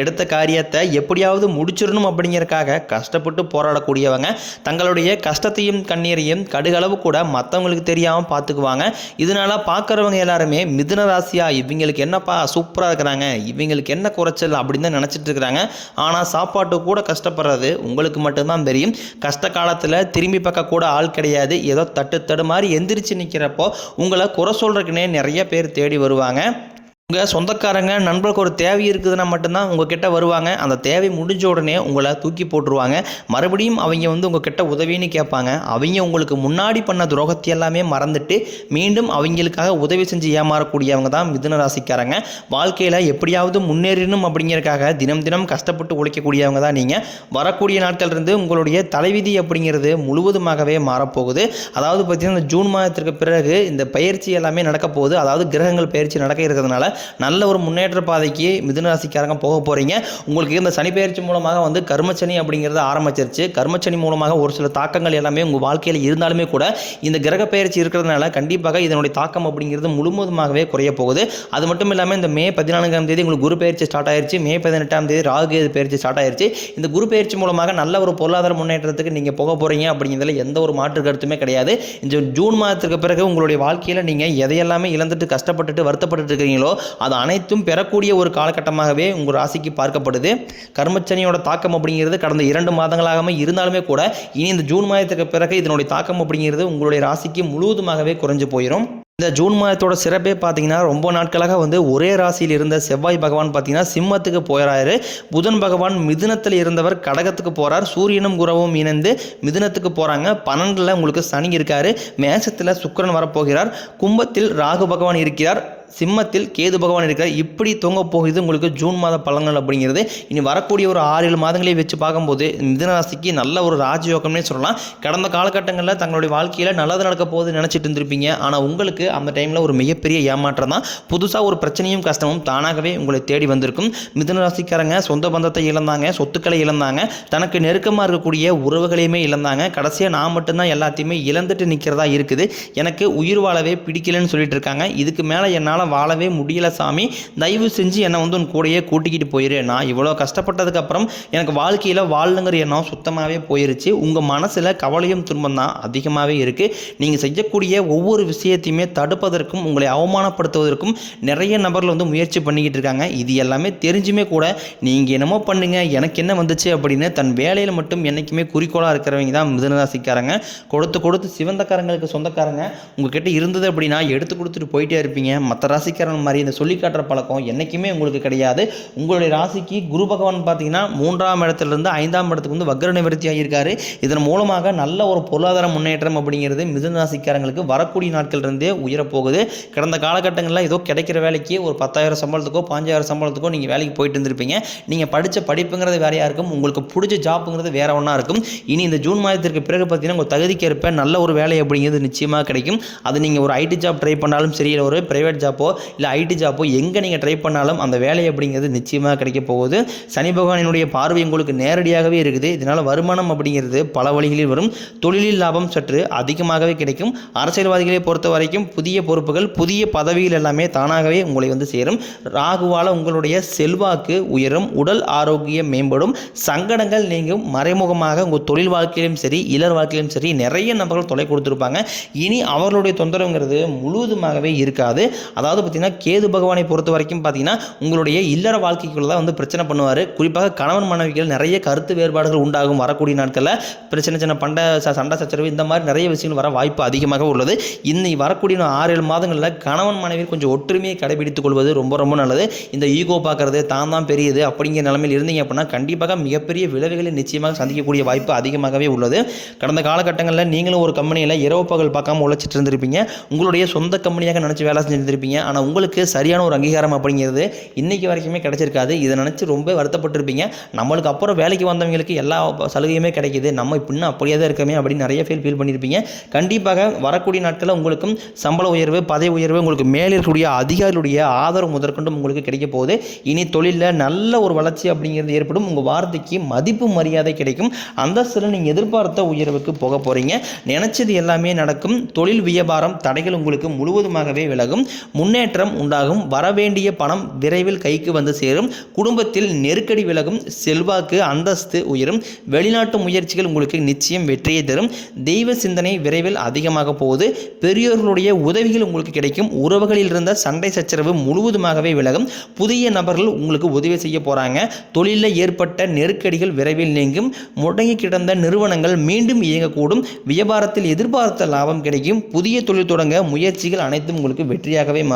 எடுத்த காரியத்தை எப்படியாவது முடிச்சிடணும் அப்படிங்கிறக்காக கஷ்டப்பட்டு போராடக்கூடியவங்க தங்களுடைய கஷ்டத்தையும் கண்ணீரையும் கடுகளவு கூட மற்றவங்களுக்கு தெரியாமல் பார்த்துக்குவாங்க இதனால பார்க்குறவங்க எல்லாருமே மிதுன ராசியாக இவங்களுக்கு என்னப்பா சூப்பராக இருக்கிறாங்க இவங்களுக்கு என்ன குறைச்சல் அப்படின்னு தான் நினச்சிட்டு இருக்கிறாங்க. ஆனால் சாப்பாட்டு கூட கஷ்டப்படுறது உங்களுக்கு மட்டும்தான் தெரியும். கஷ்ட காலத்தில் திரும்பி பார்க்க கூட ஆள் கிடையாது. ஏதோ தட்டு தடு மாதிரி எந்திரிச்சு நிற்கிறப்போ உங்களை குறை சொல்கிறதுக்குனே நிறைய பேர் தேடி வருவாங்க. உங்கள் சொந்தக்காரங்க நண்பர்களுக்கு ஒரு தேவை இருக்குதுன்னா மட்டும்தான் உங்கள் கிட்ட வருவாங்க. அந்த தேவை முடிஞ்ச உடனே உங்களை தூக்கி போட்டுருவாங்க. மறுபடியும் அவங்க வந்து உங்கள் கிட்ட உதவின்னு கேட்பாங்க. அவங்க உங்களுக்கு முன்னாடி பண்ண துரோகத்தை எல்லாமே மறந்துட்டு மீண்டும் அவங்களுக்காக உதவி செஞ்சு ஏமாறக்கூடியவங்க தான் மிதுன ராசிக்காரங்க. வாழ்க்கையில் எப்படியாவது முன்னேறணும் அப்படிங்கிறக்காக தினம் தினம் கஷ்டப்பட்டு உழைக்கக்கூடியவங்க தான் நீங்கள் வரக்கூடிய நாட்கள் இருந்து உங்களுடைய தலைவிதி அப்படிங்கிறது முழுவதுமாகவே மாறப்போகுது. அதாவது பார்த்திங்கன்னா இந்த ஜூன் மாதத்திற்கு பிறகு இந்த பயிற்சி எல்லாமே நடக்க போகுது. அதாவது கிரகங்கள் பயிற்சி நடக்க இருக்கிறதுனால நல்ல ஒரு முன்னேற்ற பாதைக்கு மிதுனராசிக்காரங்க போக போகிறீங்க உங்களுக்கு இந்த சனி பயிற்சி மூலமாக வந்து கர்மச்சனி அப்படிங்கிறது ஆரம்பிச்சிருச்சு. கர்மச்சனி மூலமாக ஒரு சில தாக்கங்கள் எல்லாமே உங்கள் வாழ்க்கையில் இருந்தாலுமே கூட இந்த கிரக பயிற்சி இருக்கிறதுனால கண்டிப்பாக இதனுடைய தாக்கம் அப்படிங்கிறது முழுவதுமாகவே குறைய போகுது. அது மட்டும் இல்லாமல் இந்த மே பதினான்காம் தேதி உங்களுக்கு குரு பயிற்சி ஸ்டார்ட் ஆயிருச்சு. மே பதினெட்டாம் தேதி ராகுகேது பயிற்சி ஸ்டார்ட் ஆயிருச்சு. இந்த குரு பயிற்சி மூலமாக நல்ல ஒரு பொருளாதார முன்னேற்றத்துக்கு நீங்கள் போக போகிறீங்க அப்படிங்கிறதுல எந்த ஒரு மாற்று கருத்துமே கிடையாது. இந்த ஜூன் மாதத்துக்கு பிறகு உங்களுடைய வாழ்க்கையில் நீங்கள் எதையெல்லாமே இழந்துட்டு கஷ்டப்பட்டுட்டு வருத்தப்பட்டு இருக்கிறீங்களோ அது அனைத்தும் பெறக்கூடிய ஒரு காலகட்டமாகவே உங்கள் ராசிக்கு பார்க்கப்படுது. கர்மச்சனியோட தாக்கம் அப்படிங்கிறது கடந்த இரண்டு மாதங்களாகவே இருந்தாலுமே கூட இனி இந்த ஜூன் மாதத்துக்கு பிறகு இதனுடைய தாக்கம் அப்படிங்கிறது உங்களுடைய ராசிக்கு முழுவதுமாகவே குறைஞ்சு போயிடும் இந்த ஜூன் மாதத்தோட சிறப்பே பார்த்தீங்கன்னா ரொம்ப நாட்களாக வந்து ஒரே ராசியில் இருந்த செவ்வாய் பகவான் பார்த்தீங்கன்னா சிம்மத்துக்கு போயிறாரு. புதன் பகவான் மிதுனத்தில் இருந்தவர் கடகத்துக்கு போகிறார் சூரியனும் குரவும் இணைந்து மிதுனத்துக்கு போகிறாங்க பன்னெண்டில் உங்களுக்கு சனி இருக்கார். மேசத்தில் சுக்கரன் வரப்போகிறார். கும்பத்தில் ராகு பகவான் இருக்கிறார். சிம்மத்தில் கேது பகவான் இருக்கிறார். இப்படி தொங்க போகுது உங்களுக்கு ஜூன் மாத பலன்கள் அப்படிங்கிறது. இனி வரக்கூடிய ஒரு ஆறு ஏழு மாதங்களை வச்சு பார்க்கும்போது மிதனராசிக்கு நல்ல ஒரு ராஜயோகம்னே சொல்லலாம். கடந்த காலகட்டங்களில் தங்களுடைய வாழ்க்கையில் நல்லது நடக்க போகுது நினச்சிட்டு இருந்திருப்பீங்க. ஆனால் உங்களுக்கு அந்த டைமில் ஒரு மிகப்பெரிய ஏமாற்றம் தான். புதுசாக ஒரு பிரச்சனையும் கஷ்டமும் தானாகவே உங்களை தேடி வந்திருக்கும். மிதனராசிக்காரங்க சொந்த பந்தத்தை இழந்தாங்க சொத்துக்களை இழந்தாங்க. தனக்கு நெருக்கமாக இருக்கக்கூடிய உறவுகளையுமே இழந்தாங்க. கடைசியாக நான் மட்டும்தான் எல்லாத்தையுமே இழந்துட்டு நிற்கிறதா இருக்குது. எனக்கு உயிர் வாழவே பிடிக்கலன்னு சொல்லிட்டு இருக்காங்க. இதுக்கு மேலே என்னால் வாழவே முடியல சாமி. தயவு செஞ்சு என்னை வந்து உன் கூடயே கூட்டிக்கிட்டு போயிரு. நான் இவ்வளோ கஷ்டப்பட்டதுக்கு அப்புறம் எனக்கு வாழ்க்கையில் வாழணுங்கிற எண்ணம் சுத்தமாகவே போயிருச்சு. உங்கள் மனசில் கவலையும் துன்பம் தான் அதிகமாகவே இருக்குது நீங்கள் செய்யக்கூடிய ஒவ்வொரு விஷயத்தையுமே தடுப்பதற்கும் உங்களை அவமானப்படுத்துவதற்கும் நிறைய நபர்கள் வந்து முயற்சி பண்ணிக்கிட்டு இருக்காங்க. இது எல்லாமே தெரிஞ்சுமே கூட நீங்கள் என்னமோ பண்ணுங்கள் எனக்கு என்ன வந்துச்சு அப்படின்னு தன் வேலையில் மட்டும் என்றைக்குமே குறிக்கோளாக இருக்கிறவங்க தான் மிதனராசிக்காரங்க. கொடுத்து கொடுத்து சிவந்தக்காரங்களுக்கு சொந்தக்காரங்க. உங்ககிட்ட இருந்தது அப்படின்னா எடுத்து கொடுத்துட்டு போயிட்டே இருப்பீங்க. மற்ற ராசிக்காரன் மாதிரி இந்த சொல்லி காட்டுற பழக்கம் என்றைக்குமே உங்களுக்கு கிடையாது. உங்களுடைய ராசிக்கு குரு பகவான் பார்த்தீங்கன்னா மூன்றாம் இடத்துலேருந்து ஐந்தாம் இடத்துக்கு வந்து வக்ர நிவர்த்தி ஆகியிருக்காரு. இதன் மூலமாக நல்ல ஒரு பொருளாதார முன்னேற்றம் அப்படிங்கிறது மிதுன ராசிக்காரங்களுக்கு வரக்கூடிய நாட்கள்லேருந்தே உயரப்போகுது. கடந்த காலகட்டங்களில் ஏதோ கிடைக்கிற வேலைக்கு ஒரு பத்தாயிரம் சம்பளத்துக்கோ பாஞ்சாயிரம் சம்பளத்துக்கோ நீங்கள் வேலைக்கு போயிட்டு இருந்திருப்பீங்க. நீங்கள் படித்த படிப்புங்கிறது வேறையாக இருக்கும் உங்களுக்கு பிடிச்ச ஜாப்புங்கிறது வேற ஒன்றா இருக்கும். இனி இந்த ஜூன் மாதத்திற்கு பிறகு பார்த்தீங்கன்னா உங்கள் தகுதிக்கு ஏற்ப நல்ல ஒரு வேலை அப்படிங்கிறது நிச்சயமாக கிடைக்கும். அது நீங்கள் ஒரு ஐடி ஜாப் ட்ரை பண்ணாலும் சரி இல்லை ஒரு ப்ரைவேட் ஜாப்போ இல்லை ஐடி ஜாப்போ எங்கே நீங்கள் ட்ரை பண்ணாலும் அந்த வேலை அப்படிங்கிறது நிச்சயமாக கிடைக்க போகுது. சனி பகவானினுடைய பார்வை உங்களுக்கு நேரடியாகவே இருக்குது. இதனால் வருமானம் அப்படிங்கிறது பல வழிகளில் வரும். தொழிலில் லாபம் சற்று அதிகமாகவே கிடைக்கும். அரசியல்வாதிகளை பொறுத்த வரைக்கும் புதிய பொறுப்புகள் புதிய பதவிகள் எல்லாமே தானாகவே உங்களை வந்து சேரும். ராகுவால் உங்களுடைய செல்வாக்கு உயரும். உடல் ஆரோக்கியம் மேம்படும். சங்கடங்கள் நீங்கும். மறைமுகமாக உங்கள் தொழில் வாழ்க்கையிலும் சரி இளர் வாழ்க்கையிலும் சரி நிறைய நபர்கள் தொலை கொடுத்துருப்பாங்க. இனி அவர்களுடைய தொந்தரவுங்கிறது முழுவதுமாகவே இருக்காது. அதாவது அதாவது பார்த்தீங்கன்னா கேது பகவானை பொறுத்த வரைக்கும் பார்த்தீங்கன்னா உங்களுடைய இல்லற வாழ்க்கைக்குள்ள தான் வந்து பிரச்சனை பண்ணுவார். குறிப்பாக கணவன் மனைவிகள் நிறைய கருத்து வேறுபாடுகள் உண்டாகும் வரக்கூடிய நாட்களில். பிரச்சனை சின்ன பண்டை ச- சண்டை சச்சரவு இந்த மாதிரி நிறைய விஷயங்கள் வர வாய்ப்பு அதிகமாக உள்ளது. இன்னி வரக்கூடிய ஆறு ஏழு மாதங்களில் கணவன் மனைவி கொஞ்சம் ஒற்றுமையை கடைபிடித்துக் கொள்வது ரொம்ப ரொம்ப நல்லது. இந்த ஈகோ பார்க்கறது தான் தான் பெரியது அப்படிங்கிற நிலைமையில் இருந்தீங்க அப்படின்னா கண்டிப்பாக மிகப்பெரிய விளைவுகளை நிச்சயமாக சந்திக்கக்கூடிய வாய்ப்பு அதிகமாகவே உள்ளது. கடந்த காலகட்டங்களில் நீங்களும் ஒரு கம்பெனியில் இரவு பகல் பார்க்காம உழைச்சிட்டு இருந்திருப்பீங்க. உங்களுடைய சொந்த கம்பெனியாக நினச்சி வேலை செஞ்சுருப்பீங்க இருப்பீங்க ஆனால் உங்களுக்கு சரியான ஒரு அங்கீகாரம் அப்படிங்கிறது இன்றைக்கி வரைக்குமே கிடைச்சிருக்காது. இதை நினச்சி ரொம்ப வருத்தப்பட்டிருப்பீங்க. நம்மளுக்கு அப்புறம் வேலைக்கு வந்தவங்களுக்கு எல்லா சலுகையுமே கிடைக்கிது. நம்ம இப்போ அப்படியே தான் இருக்கமே அப்படின்னு நிறைய ஃபீல் ஃபீல் பண்ணியிருப்பீங்க. கண்டிப்பாக வரக்கூடிய நாட்களில் உங்களுக்கும் சம்பள உயர்வு பதவி உயர்வு உங்களுக்கு மேலே இருக்கக்கூடிய அதிகாரிகளுடைய ஆதரவு முதற்கொண்டும் உங்களுக்கு கிடைக்க போகுது. இனி தொழிலில் நல்ல ஒரு வளர்ச்சி அப்படிங்கிறது ஏற்படும். உங்கள் வார்த்தைக்கு மதிப்பு மரியாதை கிடைக்கும். அந்தஸ்தில் நீங்கள் எதிர்பார்த்த உயர்வுக்கு போக போகிறீங்க நினச்சது எல்லாமே நடக்கும். தொழில் வியாபாரம் தடைகள் உங்களுக்கு முழுவதுமாகவே விலகும். முன்னேற்றம் உண்டாகும். வரவேண்டிய பணம் விரைவில் கைக்கு வந்து சேரும். குடும்பத்தில் நெருக்கடி விலகும். செல்வாக்கு அந்தஸ்து உயரும். வெளிநாட்டு முயற்சிகள் உங்களுக்கு நிச்சயம் வெற்றியை தரும். தெய்வ சிந்தனை விரைவில் அதிகமாக போகுது. பெரியோர்களுடைய உதவிகள் உங்களுக்கு கிடைக்கும். உறவுகளில் இருந்த சண்டை சச்சரவு முழுவதுமாகவே விலகும். புதிய நபர்கள் உங்களுக்கு உதவி செய்ய போகிறாங்க தொழிலில் ஏற்பட்ட நெருக்கடிகள் விரைவில் நீங்கும். முடங்கி கிடந்த நிறுவனங்கள் மீண்டும் இயங்கக்கூடும். வியாபாரத்தில் எதிர்பார்த்த லாபம் கிடைக்கும். புதிய தொழில் தொடங்க முயற்சிகள் அனைத்தும் உங்களுக்கு வெற்றியாகவே மாறும்.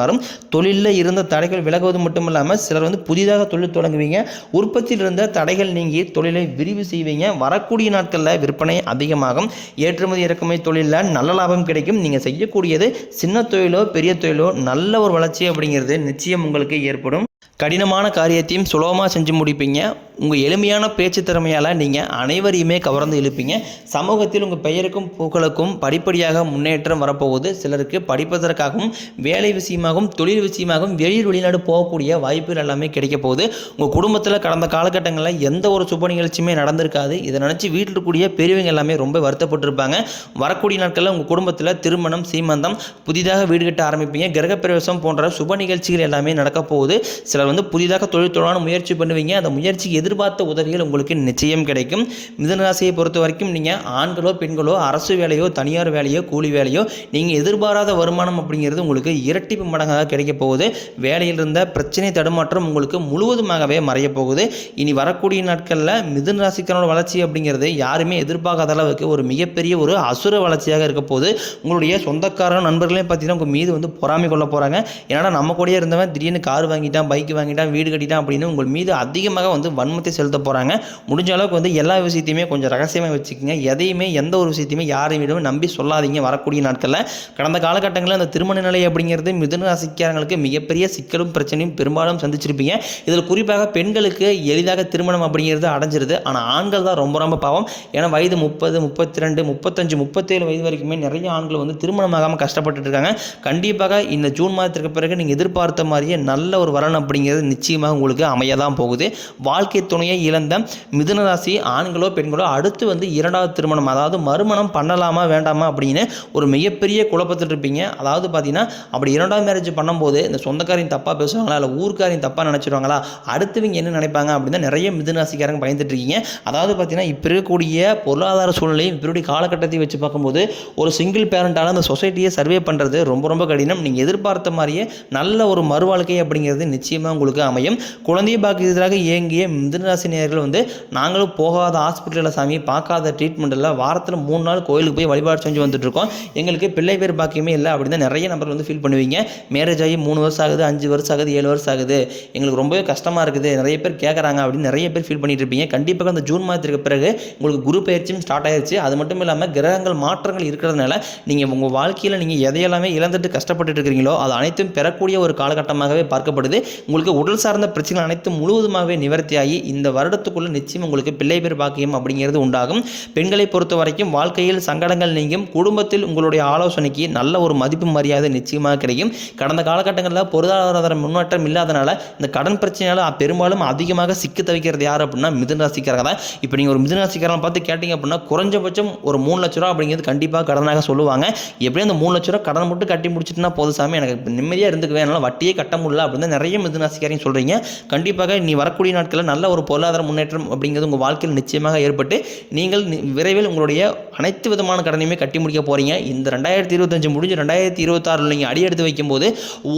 தொழிலில் இருந்த தடைகள் விலகுவது மட்டும் இல்லாமல் சிலர் வந்து புதிதாக தொழில் தொடங்குவீங்க. உற்பத்தியில் இருந்த தடைகள் நீங்கி தொழிலை விரிவு செய்வீங்க. வரக்கூடிய நாட்களில் விற்பனை அதிகமாகும். ஏற்றுமதி இறக்குமதி தொழிலில் நல்ல லாபம் கிடைக்கும். நீங்கள் செய்யக்கூடியது சின்ன தொழிலோ பெரிய தொழிலோ நல்ல ஒரு வளர்ச்சி அப்படிங்கிறது நிச்சயம் உங்களுக்கு ஏற்படும். கடினமான காரியத்தையும் சுலபமாக செஞ்சு முடிப்பீங்க. உங்கள் எளிமையான பேச்சு திறமையால் நீங்கள் அனைவரையுமே கவர்ந்து இழுப்பீங்க. சமூகத்தில் உங்கள் பெயருக்கும் புகழுக்கும் படிப்படியாக முன்னேற்றம் வரப்போகுது. சிலருக்கு படிப்பதற்காகவும் வேலை விஷயமாகவும் தொழில் விஷயமாகவும் வெளியூர் வெளிநாடு போகக்கூடிய வாய்ப்புகள் எல்லாமே கிடைக்க போகுது. உங்கள் குடும்பத்தில் கடந்த காலகட்டங்களில் எந்த ஒரு சுப நிகழ்ச்சியுமே நடந்திருக்காது. இதை நினச்சி வீட்டில் இருக்கக்கூடிய பெரியவங்க எல்லாமே ரொம்ப வருத்தப்பட்டிருப்பாங்க. வரக்கூடிய நாட்களில் உங்கள் குடும்பத்தில் திருமணம் சீமந்தம் புதிதாக வீடு கட்ட ஆரம்பிப்பீங்க. கிரகப்பிரவேசம் போன்ற சுப நிகழ்ச்சிகள் எல்லாமே நடக்க போகுது. சிலர் வந்து புதிதாக தொழில் தொழிலான முயற்சி பண்ணுவீங்க. அந்த முயற்சிக்கு எதிர்பார்த்த உதவிகள் உங்களுக்கு நிச்சயம் கிடைக்கும். மிதனராசியை பொறுத்த வரைக்கும் நீங்கள் ஆண்களோ பெண்களோ அரசு வேலையோ தனியார் வேலையோ கூலி வேலையோ நீங்கள் எதிர்பாராத வருமானம் அப்படிங்கிறது உங்களுக்கு இரட்டிப்பு மடங்காக கிடைக்கப் போகுது. வேலையில் இருந்த பிரச்சனை தடுமாற்றம் உங்களுக்கு முழுவதுமாகவே மறையப்போகுது இனி வரக்கூடிய நாட்களில் மிதுன ராசிக்கான வளர்ச்சி அப்படிங்கிறது யாருமே எதிர்பார்க்காத அளவுக்கு ஒரு மிகப்பெரிய ஒரு அசுர வளர்ச்சியாக இருக்க போகுது. உங்களுடைய சொந்தக்காரன் நண்பர்களையும் பார்த்தீங்கன்னா உங்கள் மீது வந்து பொறாமை கொள்ள போகிறாங்க ஏன்னா நம்ம கூடயே இருந்தவன் திடீர்னு கார் வாங்கிட்டான் பைக் வாங்கிட்டான் வீடு கட்டிட்டான் அப்படின்னு உங்கள் மீது அதிகமாக வந்து வன்மத்தை செலுத்த போகிறாங்க முடிஞ்ச அளவுக்கு வந்து எல்லா விஷயத்தையுமே கொஞ்சம் ரகசியமாக வச்சுக்கோங்க. எதையுமே எந்த ஒரு விஷயத்தையுமே யாரையும் நம்பி சொல்லாதீங்க வரக்கூடிய நாட்களில். கடந்த காலகட்டங்களில் அந்த திருமண நிலை அப்படிங்கிறது மிதுன ராசிக்காரங்களுக்கு மிகப்பெரிய சிக்கலும் பிரச்சனையும் பெரும்பாலும் சந்திச்சிருப்பீங்க. இதில் குறிப்பாக பெண்களுக்கு எளிதாக திருமணம் அப்படிங்கிறது அடைஞ்சிருது. ஆனால் ஆண்கள் தான் ரொம்ப ரொம்ப பாவம். ஏன்னா வயது முப்பது முப்பத்தி ரெண்டு முப்பத்தஞ்சு முப்பத்தேழு வயது வரைக்குமே நிறைய ஆண்கள் வந்து திருமணமாகாமல் கஷ்டப்பட்டுட்டு இருக்காங்க. கண்டிப்பாக இந்த ஜூன் மாதத்திற்கு பிறகு நீங்கள் எதிர்பார்த்த மாதிரியே நல்ல ஒரு வரன் அப்படிங்கிறது நிச்சயமாக உங்களுக்கு அமைய தான் போகுது. வாழ்க்கை துணையை இழந்த மிதுன ராசி ஆண்களோ பெண்களோ அடுத்து வந்து இரண்டாவது திருமணம் அதாவது மறுமணம் பண்ணலாமா வேண்டாமா அப்படின்னு ஒரு மிகப்பெரிய குழப்பத்தில் இருப்பீங்க அதாவது பார்த்தீங்கன்னா அப்படி இரண்டாவது மேரேஜ் பண்ணும்போது இந்த சொந்தக்காரையும் தப்பாக பேசுவாங்களா இல்லை ஊர்க்காரையும் தப்பாக நினச்சிருவாங்களா அடுத்தவங்க என்ன நினைப்பாங்க அப்படின்னு நிறைய மிதுன ராசிக்காரங்க பயந்துட்டு இருக்கீங்க. அதாவது பார்த்தீங்கன்னா இப்போ இருக்கக்கூடிய பொருளாதார சூழ்நிலையும் இப்படி காலகட்டத்தையும் வச்சு பார்க்கும்போது ஒரு சிங்கிள் பேரண்டால் அந்த சொசைட்டியை சர்வே பண்ணுறது ரொம்ப ரொம்ப கடினம். நீங்கள் எதிர்பார்த்த மாதிரியே நல்ல ஒரு மறுவாழ்க்கை அப்படிங்கிறது நிச்சயமாக உங்களுக்கு அமையும். குழந்தைய பாக்கியத்திற்காக இயங்கிய மிதுனராசி நேர்கள் வந்து நாங்களும் போகாத ஹாஸ்பிட்டலில் சாமி பார்க்காத ட்ரீட்மெண்ட் வாரத்தில் மூணு நாள் கோயிலுக்கு போய் வழிபாடு செஞ்சு வந்துட்டுருக்கோம். எங்களுக்கு பிள்ளை பேர் பாக்கியமே இல்லை அப்படின்னு தான் நிறைய நம்பர் வந்து ஃபீல் பண்ணுவீங்க. மேரேஜ் ஆகி மூணு வருஷம் ஆகுது அஞ்சு வருஷம் ஆகுது ஏழு வருஷம் ஆகுது. எங்களுக்கு ரொம்பவே கஷ்டமாக இருக்குது. நிறைய பேர் கேட்குறாங்க அப்படின்னு நிறைய பேர் ஃபீல் பண்ணிட்டு இருப்பீங்க. கண்டிப்பாக அந்த ஜூன் மாதத்துக்கு பிறகு உங்களுக்கு குரு பயிற்சியும் ஸ்டார்ட் ஆயிடுச்சு அது மட்டும் இல்லாமல் கிரகங்கள் மாற்றங்கள் இருக்கிறதுனால நீங்கள் உங்கள் வாழ்க்கையில் நீங்கள் எதையெல்லாமே இழந்துட்டு கஷ்டப்பட்டுட்டு இருக்கிறீங்களோ அது அனைத்தும் பெறக்கூடிய ஒரு காலகட்டமாகவே பார்க்கப்படுது. உங்களுக்கு உடல் சார்ந்த பிரச்சனைகள் அனைத்தும் முழுவதுமாகவே நிவர்த்தியாகி இந்த வருடத்துக்குள்ள நிச்சயம் உங்களுக்கு பிள்ளை பேர் பாக்கியம் அப்படிங்கிறது உண்டாகும். பெண்களை பொறுத்த வரைக்கும் வாழ்க்கையில் சங்கடங்கள் நீங்கும். குடும்பத்தில் உங்களுடைய ஆலோசனைக்கு நல்ல ஒரு மதிப்பு மரியாதை நிச்சயமாக கிடைக்கும். கடந்த காலகட்டங்களில் பொருளாதார முன்னேற்றம் இல்லாதனால இந்த கடன் பிரச்சனையால் பெரும்பாலும் அதிகமாக சிக்கி தவிக்கிறது யார் அப்படின்னா மிதுன ராசிக்காரங்க தான். இப்போ நீங்கள் ஒரு மிதுனராசிக்காரன் பார்த்து கேட்டிங்க அப்படின்னா குறைஞ்சபட்சம் ஒரு மூணு லட்ச ரூபா அப்படிங்கிறது கண்டிப்பாக கடனாக சொல்லுவாங்க. எப்படியும் அந்த மூணு லட்ச ரூபா கடன் மட்டும் கட்டி முடிச்சிட்டுனா போதும் சாமி. எனக்கு நிம்மதியாக இருந்துக்குவேன். என்னால் வட்டியே கட்ட முடியல அப்படின்னு தான் நிறைய மிதுன ராசிக்காரையும் சொல்கிறீங்க கண்டிப்பாக நீ வரக்கூடிய நாட்களில் நல்ல ஒரு பொருளாதார முன்னேற்றம் அப்படிங்கிறது உங்கள் வாழ்க்கையில் நிச்சயமாக ஏற்பட்டு நீங்கள் விரைவில் உங்களுடைய அனைத்து விதமான கடனையுமே கட்டி முடிக்க போகிறீங்க இந்த ரெண்டாயிரத்தி இருபத்தஞ்சு முடிஞ்சு ரெண்டாயிரத்தி இருபத்தாறில் நீங்கள் அடி எடுத்து வைக்கும்போது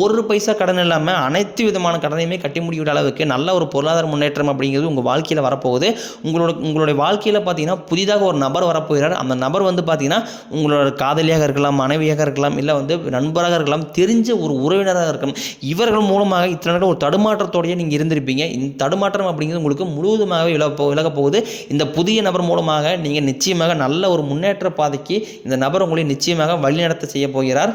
ஒரு பைசா கடன் இல்லாமல் அனைத்து விதமான கடனையுமே கட்டி முடிக்கிற அளவுக்கு நல்ல ஒரு பொருளாதார முன்னேற்றம் அப்படிங்கிறது உங்கள் வாழ்க்கையில் வரப்போகுது. உங்களோட உங்களுடைய வாழ்க்கையில் பார்த்தீங்கன்னா புதிதாக ஒரு நபர் வரப்போகிறார். அந்த நபர் வந்து பார்த்தீங்கன்னா உங்களோட காதலியாக இருக்கலாம் மனைவியாக இருக்கலாம் இல்லை வந்து நண்பராக இருக்கலாம் தெரிஞ்ச ஒரு உறவினராக இருக்கலாம். இவர்கள் மூலமாக இத்தனை ஒரு தடுமாற்றத்தோடையே நீங்கள் இருந்திருப்பீங்க. இந்த தடுமாற்றம் அப்படிங்கிறது உங்களுக்கு முழுவதுமாகவே விலக போ விலகப் போகுது. இந்த புதிய நபர் மூலமாக நீங்கள் நிச்சயமாக நல்ல ஒரு முன்னேற்ற பாதைக்கு இந்த நபர் உங்களை நிச்சயமாக வழிநடத்த செய்ய போகிறார்.